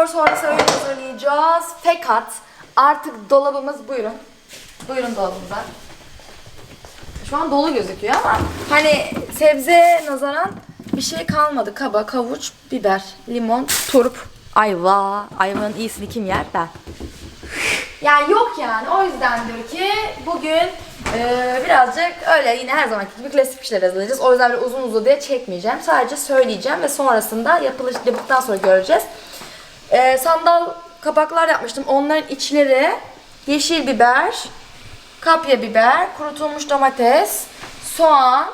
spor sonrası öğün hazırlayacağız. Fakat artık dolabımız buyurun. Buyurun dolabımıza. Şu an dolu gözüküyor ama hani sebze nazaran bir şey kalmadı. Kaba, kavuç, biber, limon, turp, ayva. Ayvanın iyisini kim yer? Ben. Yani yok yani. O yüzdendir ki bugün e, birazcık öyle yine her zamanki gibi klasik bir şeyler hazırlayacağız. O yüzden uzun uzun diye çekmeyeceğim. Sadece söyleyeceğim ve sonrasında yapılış, yapıldıktan sonra göreceğiz. E, sandal kapaklar yapmıştım. Onların içleri yeşil biber, kapya biber, kurutulmuş domates, soğan,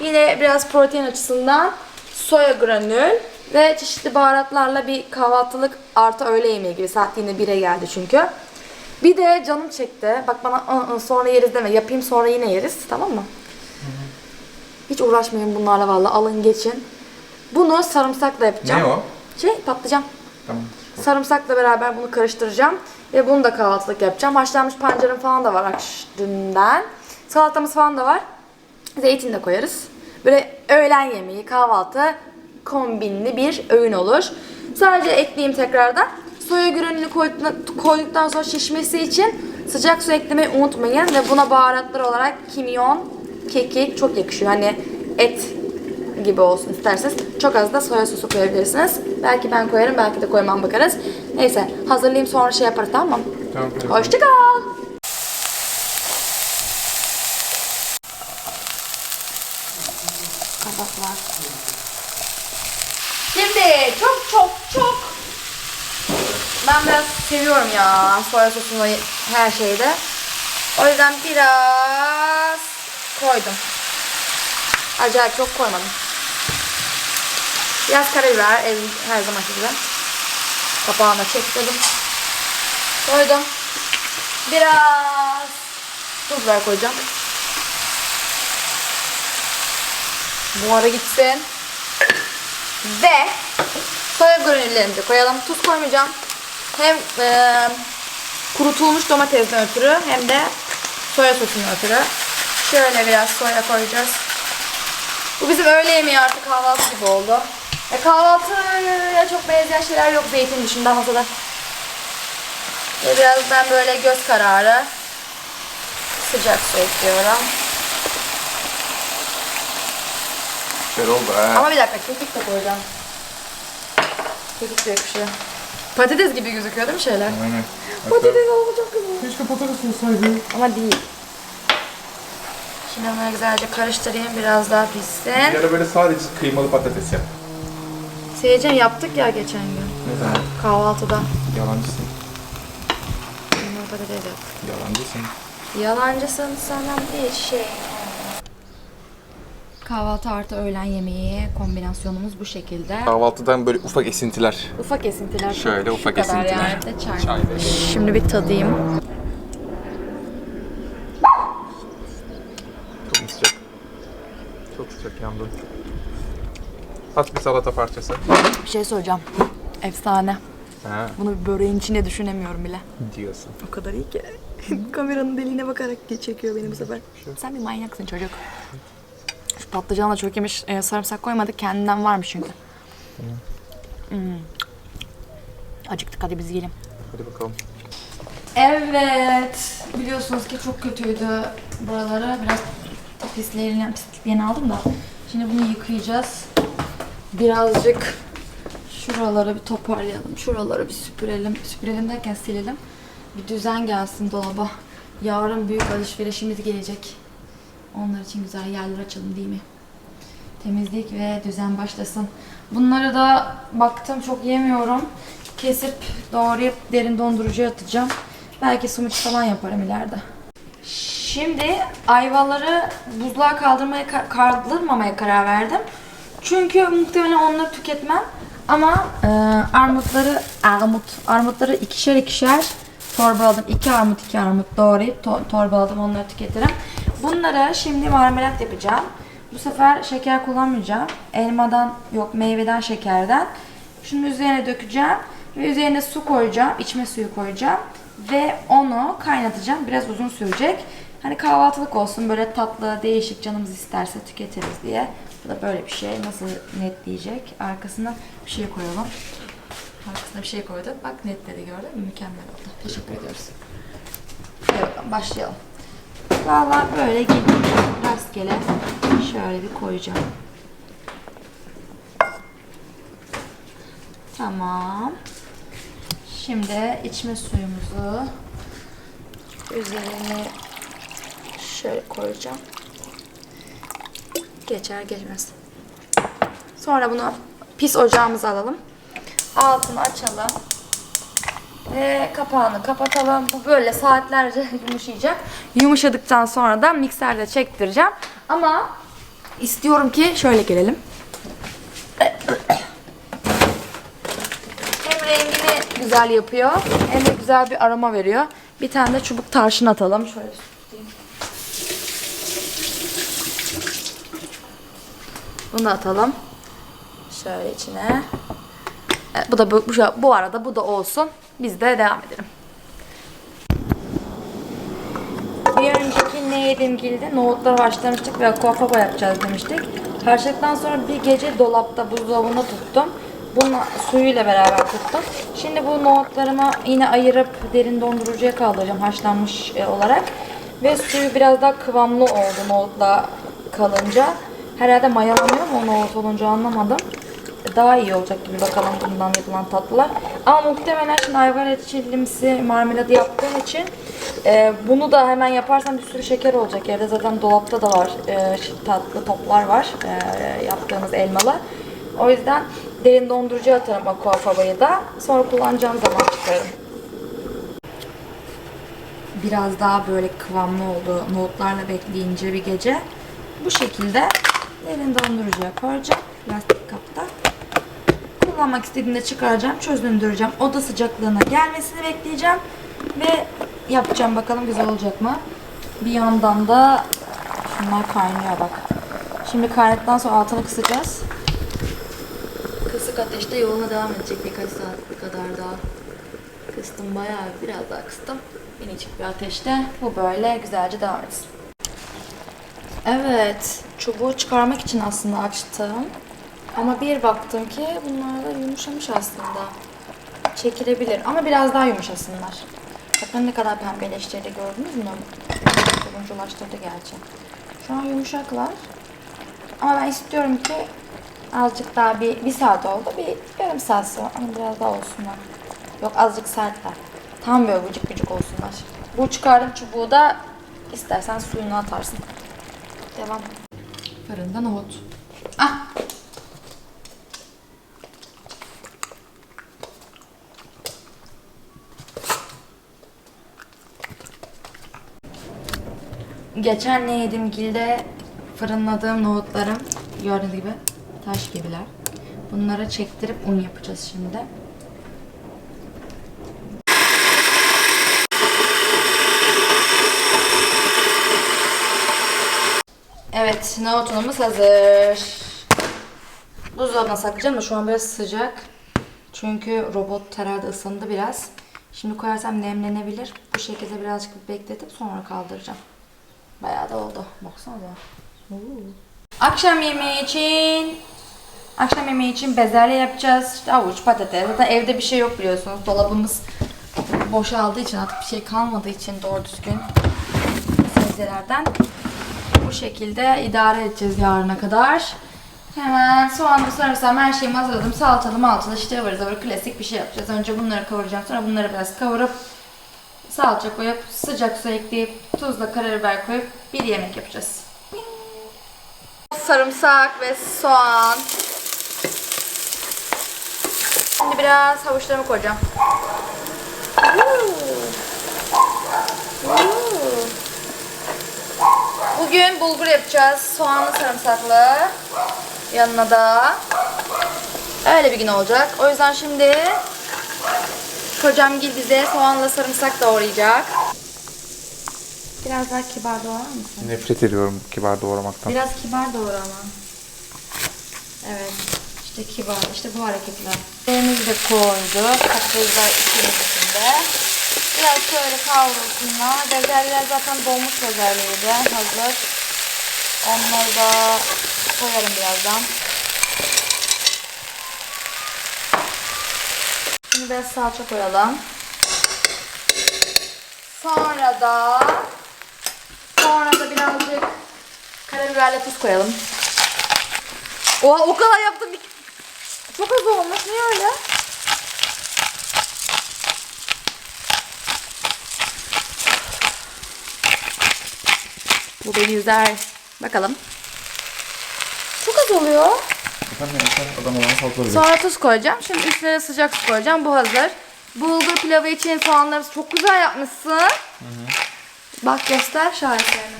Yine biraz protein açısından soya granül ve çeşitli baharatlarla bir kahvaltılık artı öğle yemeği gibi. Saat yine 1'e geldi çünkü. Bir de canım çekti. Bak bana "Aa, aa, sonra yeriz deme. Yapayım sonra yine yeriz. Tamam mı? Hiç uğraşmayın bunlarla vallahi. Alın geçin. Bunu sarımsakla yapacağım. Ne o? Şey patlıcan. Sarımsakla beraber bunu karıştıracağım. Ve bunu da kahvaltılık yapacağım. Haşlanmış pancarım falan da var akş- dünden. Salatamız falan da var. Zeytin de koyarız. Böyle öğlen yemeği, kahvaltı kombinli bir öğün olur. Sadece ekleyeyim tekrardan. Soya koyduktan, koyduktan sonra şişmesi için sıcak su eklemeyi unutmayın. Ve buna baharatlar olarak kimyon, kekik çok yakışıyor. Hani et gibi olsun isterseniz. Çok az da soya sosu koyabilirsiniz. Belki ben koyarım, belki de koymam bakarız. Neyse hazırlayayım sonra şey yaparız tamam mı? Tamam. Hoşçakal. Kabaklar. Şimdi çok çok çok ben biraz seviyorum ya soya sosunu her şeyde. O yüzden biraz koydum. Acayip çok koymadım. Biraz karabiber ev her zaman gibi. Kapağına çektirdim. Koydum. Biraz tuz ver koyacağım. Buhara gitsin. Ve soya granüllerimizi koyalım. Tuz koymayacağım. Hem e, kurutulmuş domatesten ötürü hem de soya sosunun ötürü. Şöyle biraz soya koyacağız. Bu bizim öğle yemeği artık kahvaltı gibi oldu. E, kahvaltıya çok benzeyen şeyler yok zeytin dışında masada. Ve biraz ben böyle göz kararı sıcak su ekliyorum. Güzel oldu ha. Ama bir dakika kekik de koyacağım. Kekik de yakışıyor. Patates gibi gözüküyor değil mi şeyler? Aynen. Patates oldu çok güzel. Keşke patates olsaydı. Ama değil. Şimdi bunları güzelce karıştırayım biraz daha Bir pişsin. ara böyle sadece kıymalı patates yap. Seyircim yaptık ya geçen gün. Ne zaman? Kahvaltıda. Yalancısın. Bunları patates yaptık. Yalancısın. Yalancısın sana bir şey. Kahvaltı artı öğlen yemeği kombinasyonumuz bu şekilde. Kahvaltıdan böyle ufak esintiler. Ufak esintiler. Şöyle Şu ufak kadar esintiler. Yani. Bir de çay. Şimdi bir tadayım. Çok sıcak. Çok sıcak yandım. At bir salata parçası. Bir şey soracağım. Efsane. Ha Bunu bir böreğin içinde düşünemiyorum bile. diyorsun. O kadar iyi ki. Kameranın deliğine bakarak çekiyor beni bu sefer. Sen bir manyaksın çocuk. Şu patlıcanla çok yemiş. e, sarımsak koymadık. Kendinden varmış çünkü. Hmm. Acıktık hadi biz yiyelim. Hadi bakalım. Evet. Biliyorsunuz ki çok kötüydü buraları. Biraz pislerini, pisliklerini aldım da. Şimdi bunu yıkayacağız. Birazcık şuraları bir toparlayalım. Şuraları bir süpürelim. Süpürelim derken silelim. Bir düzen gelsin dolaba. Yarın büyük alışverişimiz gelecek. Onlar için güzel yerler açalım değil mi? Temizlik ve düzen başlasın. Bunları da baktım çok yemiyorum. Kesip doğrayıp derin dondurucuya atacağım. Belki smoothie falan yaparım ileride. Şimdi ayvaları buzluğa kaldırmaya ka- kaldırmamaya karar verdim. Çünkü muhtemelen onları tüketmem. Ama e, armutları armut armutları ikişer ikişer torbaladım. İki armut iki armut doğrayıp to- torbaladım onları tüketirim. Bunlara şimdi marmelat yapacağım. Bu sefer şeker kullanmayacağım. Elmadan yok meyveden şekerden. Şunun üzerine dökeceğim ve üzerine su koyacağım, içme suyu koyacağım ve onu kaynatacağım. Biraz uzun sürecek. Hani kahvaltılık olsun böyle tatlı, değişik canımız isterse tüketiriz diye. Bu da böyle bir şey. Nasıl netleyecek? Arkasına bir şey koyalım. Arkasına bir şey koyduk. Bak netledi gördün mü? Mükemmel oldu. Teşekkür ediyoruz. Hadi başlayalım. Valla böyle gidiyor. Rastgele şöyle bir koyacağım. Tamam. Şimdi içme suyumuzu üzerine şöyle koyacağım. Geçer geçmez. Sonra bunu pis ocağımıza alalım. Altını açalım. Ve kapağını kapatalım. Bu böyle saatlerce yumuşayacak. Yumuşadıktan sonra da mikserde çektireceğim. Ama istiyorum ki şöyle gelelim. Hem rengini güzel yapıyor hem de güzel bir aroma veriyor. Bir tane de çubuk tarçın atalım. Şöyle Bunu atalım. Şöyle içine. Evet, bu da bu, bu, bu arada bu da olsun. Biz de devam edelim. Bir önceki ne yedim gilde nohutları haşlamıştık ve aquafaba yapacağız demiştik. Haşladıktan sonra bir gece dolapta buzdolabında tuttum. Bunu suyuyla beraber tuttum. Şimdi bu nohutlarımı yine ayırıp derin dondurucuya kaldıracağım haşlanmış e, olarak. Ve suyu biraz daha kıvamlı oldu nohutla kalınca. Herhalde mayalanıyor mu o nohut olunca anlamadım daha iyi olacak gibi bakalım bundan yapılan tatlılar. Ama muhtemelen şimdi ayvar reçelimsi marmeladı yaptığım için e, bunu da hemen yaparsam bir sürü şeker olacak. Evde zaten dolapta da var e, tatlı toplar var e, yaptığımız elmalı. O yüzden derin dondurucuya atarım aquafabayı da. Sonra kullanacağım zaman çıkarım. Biraz daha böyle kıvamlı oldu. Nohutlarla bekleyince bir gece. Bu şekilde derin dondurucuya koyacağım. Plastik kapta kullanmak istediğimde çıkaracağım, çözündüreceğim. Oda sıcaklığına gelmesini bekleyeceğim ve yapacağım bakalım güzel olacak mı. Bir yandan da şunlar kaynıyor bak. Şimdi kaynadıktan sonra altını kısacağız. Kısık ateşte yoluna devam edecek birkaç saat kadar daha. Kıstım bayağı biraz daha kıstım. Minicik bir ateşte. Bu böyle güzelce devam etsin. Evet, çubuğu çıkarmak için aslında açtım. Ama bir baktım ki bunlar da yumuşamış aslında. Çekilebilir ama biraz daha yumuşasınlar. Bakın ne kadar pembeleştirdi gördünüz mü? Turunculaştırdı gerçi. Şu an yumuşaklar. Ama ben istiyorum ki azıcık daha bir, bir saat oldu. Bir yarım saat sonra ama biraz daha olsunlar. Yok azıcık sertler. Tam böyle vıcık vıcık olsunlar. Bu çıkardım çubuğu da istersen suyunu atarsın. Devam. Fırında nohut. Ah Geçen ne yedim gilde fırınladığım nohutlarım gördüğünüz gibi taş gibiler. Bunlara çektirip un yapacağız şimdi. Evet, nohut unumuz hazır. Buzdolabına saklayacağım da şu an biraz sıcak. Çünkü robot herhalde ısındı biraz. Şimdi koyarsam nemlenebilir. Bu şekilde birazcık bekletip sonra kaldıracağım. Bayağı da oldu. Baksana da. Akşam yemeği için akşam yemeği için bezelye yapacağız. İşte avuç, patates. Zaten evde bir şey yok biliyorsunuz. Dolabımız boşaldığı için artık bir şey kalmadığı için doğru düzgün sebzelerden bu şekilde idare edeceğiz yarına kadar. Hemen soğanlı sarımsağım her şeyimi hazırladım. Salçalı malçalı işte ıvır zıvır klasik bir şey yapacağız. Önce bunları kavuracağım. Sonra bunları biraz kavurup salça koyup sıcak su ekleyip tuzla karabiber koyup bir yemek yapacağız. Sarımsak ve soğan. Şimdi biraz havuçlarımı koyacağım. Bugün bulgur yapacağız. Soğanlı sarımsaklı. Yanına da öyle bir gün olacak. O yüzden şimdi kocam gil bize soğanla sarımsak doğrayacak. Biraz daha kibar doğrar mısın? Nefret ediyorum kibar doğramaktan. Biraz kibar doğra ama. Evet. İşte kibar. İşte bu hareketler. Elimizi de koyduk. Patatesler içerisinde. Biraz şöyle kavrulsunlar. Bezelyeler zaten dolmuş bezelyeydi. Hazır. Onları da koyarım birazdan. Şimdi biraz salça koyalım. Sonra da sonra da birazcık karabiberle tuz koyalım. Oha o kadar yaptım. Çok az olmuş. Niye öyle? Bu beni üzer. Bakalım. Çok az oluyor. Efendim sen adam olan bile. Sonra tuz koyacağım. Şimdi üstüne sıcak su koyacağım. Bu hazır. Bulgur pilavı için soğanları çok güzel yapmışsın. Bak göster şahitlerini.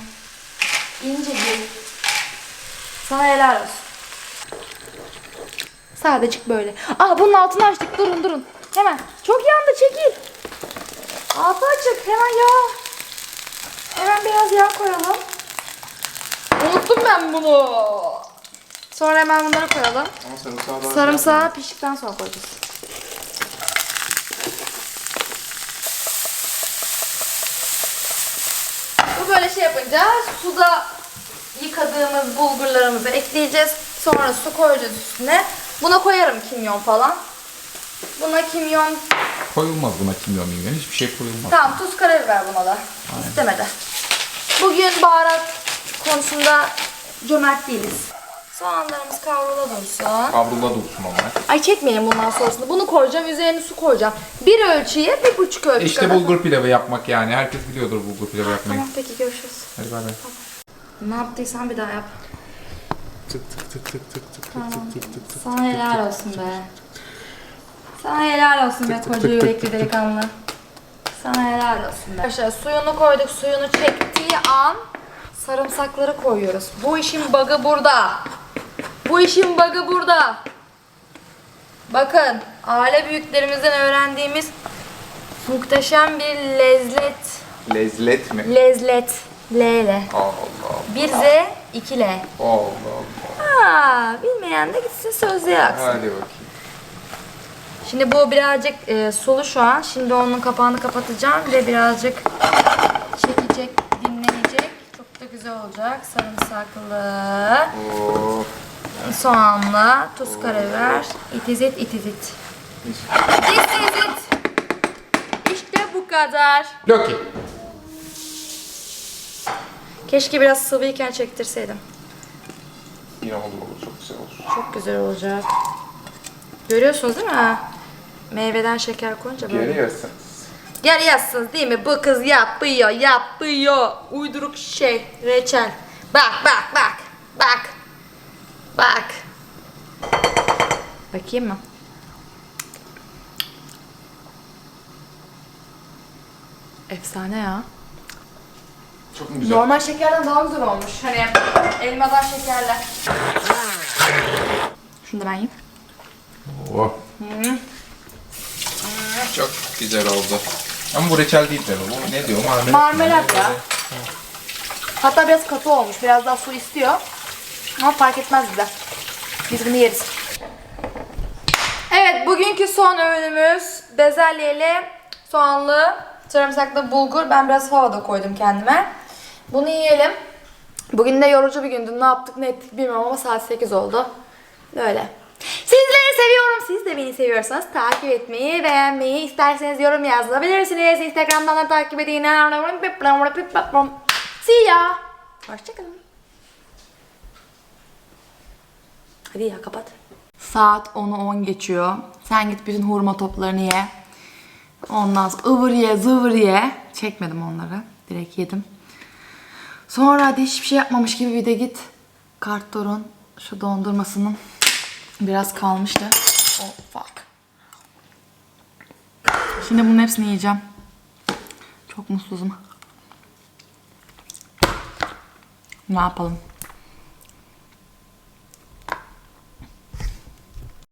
İnce bir. Sana helal olsun. Sadecik böyle. Aa bunun altını açtık. Durun durun. Hemen. Çok yandı çekil. Altı açık. Hemen yağ. Hemen biraz yağ koyalım. Ben bunu. Sonra hemen bunları koyalım. Ama sarımsağı daha Sarımsağı piştikten sonra koyacağız. Bu böyle şey yapınca suda yıkadığımız bulgurlarımızı ekleyeceğiz. Sonra su koyacağız üstüne. Buna koyarım kimyon falan. Buna kimyon, Koyulmaz buna kimyon mimyon. Hiçbir şey koyulmaz. tamam tuz karabiber buna da. İstemedi. Bugün baharat konusunda cömert değiliz. Soğanlarımız kavrula dursun. Kavrula dursun onlar. Ay çekmeyin bundan sonrasında. Bunu koyacağım, üzerine su koyacağım. Bir ölçüye bir buçuk ölçü İşte kadar. bulgur pilavı yapmak yani. Herkes biliyordur bulgur pilavı yapmayı. Tamam peki görüşürüz. Hadi bay bay. Ne yaptıysan bir daha yap. Tık tık tık tık tık tık Tamam. tık tık tık tık. Sana helal olsun be. Sana helal olsun be koca yürekli delikanlı. Sana helal olsun be. Arkadaşlar suyunu koyduk. Suyunu çektiği an sarımsakları koyuyoruz. Bu işin bug'ı burada. Bu işin bug'ı burada. Bakın aile büyüklerimizden öğrendiğimiz muhteşem bir lezzet. Lezzet mi? Lezzet. L ile. Allah Allah. Bir Z, iki L. Allah Allah. Aa, bilmeyen de gitsin sözlüğe aksın. Hadi bakayım. Şimdi bu birazcık e, sulu şu an. Şimdi onun kapağını kapatacağım ve birazcık çekecek, güzel olacak. Sarımsaklı, Oo. soğanlı, tuz, karabiber, itizit, itizit. İtizit. İşte bu kadar. Loki. Keşke biraz sıvıyken çektirseydim. Yine olur olur. Çok güzel olur. Çok güzel olacak. Görüyorsunuz değil mi? Meyveden şeker koyunca böyle. Geri yersiniz. Görüyorsunuz değil mi? Bu kız yapıyor, yapıyor. Uyduruk şey, reçel. Bak, bak, bak. Bak. Bak. Bakayım mı? Efsane ya. Çok mu güzel? Normal şekerden daha güzel olmuş. Hani elmadan şekerle. Şunu da ben yiyeyim. Oh. Çok güzel oldu. Ama bu reçel değil de bu. Ne diyor? Marmelat. Marmelat ya. Hatta biraz katı olmuş. Biraz daha su istiyor. Ama fark etmez bize. Biz bunu yeriz. Evet bugünkü son öğünümüz bezelyeli, soğanlı, sarımsaklı bulgur. Ben biraz fava da koydum kendime. Bunu yiyelim. Bugün de yorucu bir gündü. Ne yaptık ne ettik bilmiyorum ama saat 8 oldu. Böyle. Sizleri seviyorum. Siz de beni seviyorsanız takip etmeyi, beğenmeyi, isterseniz yorum yazabilirsiniz. Instagram'dan da takip edin. See ya. Hoşçakalın. Hadi ya kapat. Saat 10'u 10 geçiyor. Sen git bütün hurma toplarını ye. Ondan sonra ıvır ye zıvır ye. Çekmedim onları. Direkt yedim. Sonra hadi hiçbir şey yapmamış gibi bir de git. Karttorun şu dondurmasının biraz kalmıştı. Oh fuck. Şimdi bunun hepsini yiyeceğim. Çok mutsuzum. Ne yapalım?